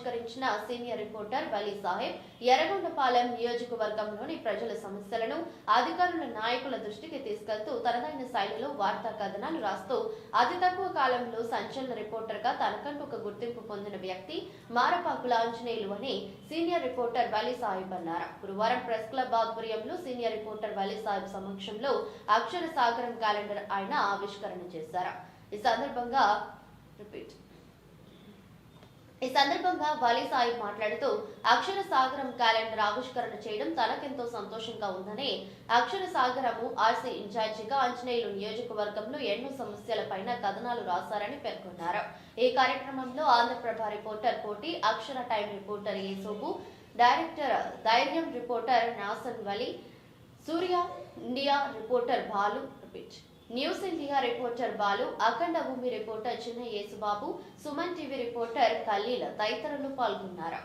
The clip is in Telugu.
ఆవిష్కరించిన సీనియర్ రిపోర్టర్ వలీ సాహెబ్ ఎర్రగొండపాలెం నియోజకవర్గంలోని ప్రజల సమస్యలను అధికారుల నాయకుల దృష్టికి తీసుకెళ్తూ తనదైన శైలిలో వార్తా కథనాలు రాస్తూ అతి తక్కువ కాలంలో సంచలన రిపోర్టర్గా తనకంటూ ఒక గుర్తింపు పొందిన వ్యక్తి మారపాకుల ఆంజనేయులు అని సీనియర్ రిపోర్టర్ వలీ సాహిబ్ అన్నారు. గురువారం ప్రెస్ క్లబ్ ఆధ్వర్యంలో సీనియర్ రిపోర్టర్ వలీ సాహెబ్ సమక్షంలో అక్షర సాగరం క్యాలెండర్ ఆయన ఆవిష్కరణ చేశారు. ఈ సందర్భంగా రిపీట్. ఈ సందర్భంగా వలీ సాహిబ్ మాట్లాడుతూ అక్షర సాగరం క్యాలెండర్ ఆవిష్కరణ చేయడం తనకెంతో సంతోషంగా ఉందని అక్షర సాగరము ఆర్సీ ఇన్ఛార్జిగా ఆంజనేయులు నియోజకవర్గంలో ఎన్నో సమస్యలపైన కథనాలు రాశారని పేర్కొన్నారు. ఈ కార్యక్రమంలో Andhraprabha reporter Koti Akshara time reporter Esobu director Dhairyam reporter Nasan Vali Surya India reporter Balu repeat news India reporter Balu Akhanda Bhoomi reporter Chinna Yesubabu Suman TV reporter Kallila తదితరులు పాల్గొన్నారు.